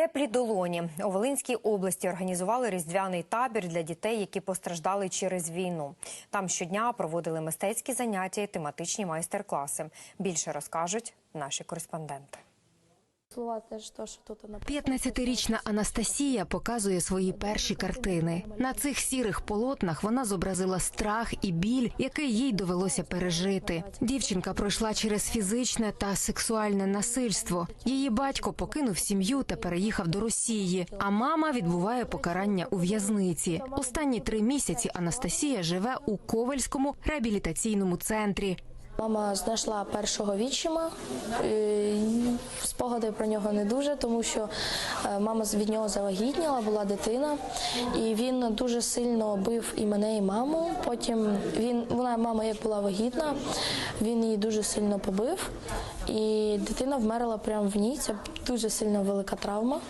Теплі долоні у Волинській області організували різдвяний табір для дітей, які постраждали через війну. Там щодня проводили мистецькі заняття і тематичні майстер-класи. Більше розкажуть наші кореспонденти. Слова теж то, що тут 15-річна Анастасія показує свої перші картини. На цих сірих полотнах вона зобразила страх і біль, який їй довелося пережити. Дівчинка пройшла через фізичне та сексуальне насильство. Її батько покинув сім'ю та переїхав до Росії. А мама відбуває покарання у в'язниці. Останні три місяці Анастасія живе у Ковальському реабілітаційному центрі. Мама знайшла першого відчима. Е, Спогади про нього не дуже, тому що е, мама від нього завагітніла, була дитина, і він дуже сильно бив і мене, і маму. Потім він, вона мама як була вагітна, він її дуже сильно побив, і дитина вмерла прямо в ній. Це дуже сильно велика травма.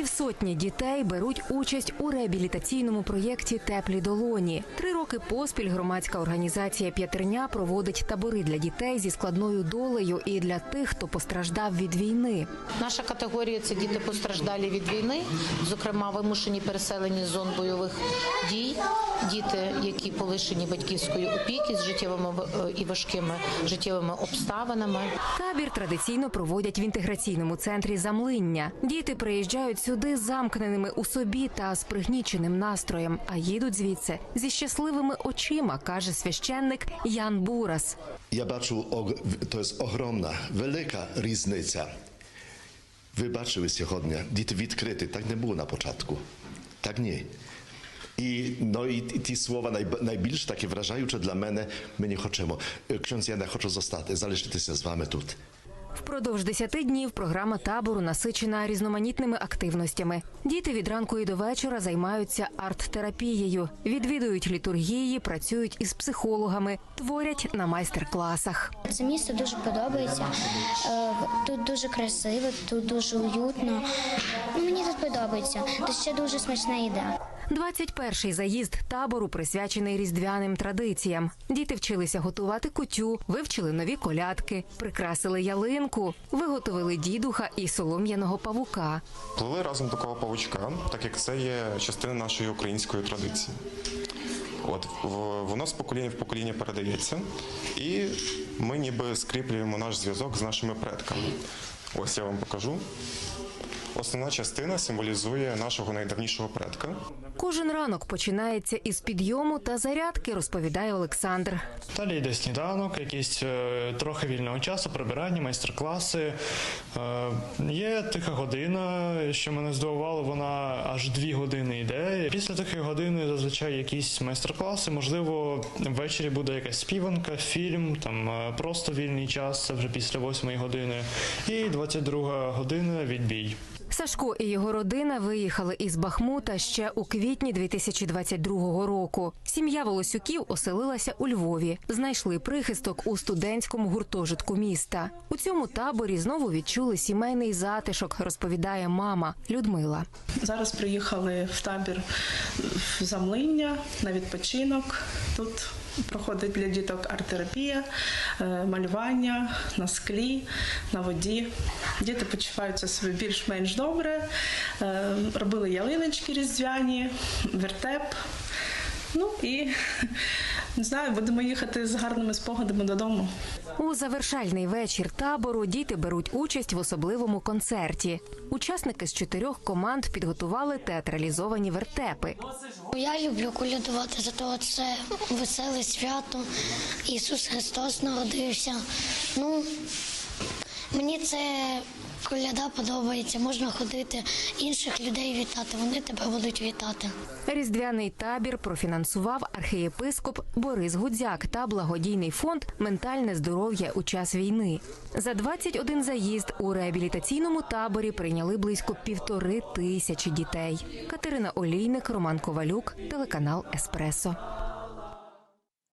Півсотні дітей беруть участь у реабілітаційному проєкті Теплі долоні. Три роки поспіль громадська організація П'ятерня проводить табори для дітей зі складною долею і для тих, хто постраждав від війни. Наша категорія це діти постраждалі від війни, зокрема вимушені переселені з зон бойових дій, діти, які полишені батьківської опіки з життєвими е, і важкими життєвими обставинами. Табір традиційно проводять в інтеграційному центрі замлиння. Діти приїжджають сюди замкненими у собі та з пригніченим настроєм, а їдуть звідси зі щасливими очима, каже священник Ян Бурас. Ja бачу, ог- to jest ogromna, wielka різниця. Ви бачили сьогодні, діти відкриті, так не було на початку. Так ні. І, no і, і ті слова най, найбільш такі вражаючі для мене, ми не хочемо. Е, я не хочу zostaти, залишитися з вами тут. Впродовж 10 днів програма табору насичена різноманітними активностями. Діти від ранку і до вечора займаються арт-терапією, відвідують літургії, працюють із психологами, творять на майстер-класах. Це місто дуже подобається. Е, Тут дуже красиво, тут дуже уютно. Ну, мені тут подобається. Тут ще дуже смачна їда. 21-й заїзд табору присвячений різдвяним традиціям. Діти вчилися готувати кутю, вивчили нові колядки, прикрасили ялинку, виготовили дідуха і солом'яного павука. Плели разом такого павучка, так як це є частина нашої української традиції. От воно з покоління в покоління передається, і ми ніби скріплюємо наш зв'язок з нашими предками. Ось я вам покажу. Основна частина символізує нашого найдавнішого предка. Кожен ранок починається із підйому та зарядки, розповідає Олександр. Далі йде сніданок, якісь е, трохи вільного часу, прибирання, майстер-класи. Е, Є тиха година, що мене здивувало, вона аж дві години йде. Після тихої години зазвичай якісь майстер-класи. Можливо, ввечері буде якась співанка, фільм, там е, просто вільний час, це вже після восьмої години. І 22 година відбій. Сашко і його родина виїхали із Бахмута ще у квітні 2022 року. Сім'я Волосюків оселилася у Львові. Знайшли прихисток у студентському гуртожитку міста. У цьому таборі знову відчули сімейний затишок, розповідає мама Людмила. Зараз приїхали в табір в Замлиння на відпочинок. Тут проходить для діток арт-терапія, е, малювання на склі, на воді. Діти почуваються себе більш-менш добре. Е, Робили ялиночки різдвяні, вертеп. Ну і не знаю, будемо їхати з гарними спогадами додому. У завершальний вечір табору діти беруть участь в особливому концерті. Учасники з чотирьох команд підготували театралізовані вертепи. Я люблю колядувати, зато це веселе свято. Ісус Христос народився. Ну, мені це коляда подобається. Можна ходити інших людей вітати. Вони тебе будуть вітати. Різдвяний табір профінансував архієпископ Борис Гудзяк та благодійний фонд Ментальне здоров'я у час війни. За 21 заїзд у реабілітаційному таборі прийняли близько півтори тисячі дітей. Катерина Олійник, Роман Ковалюк, телеканал Еспресо.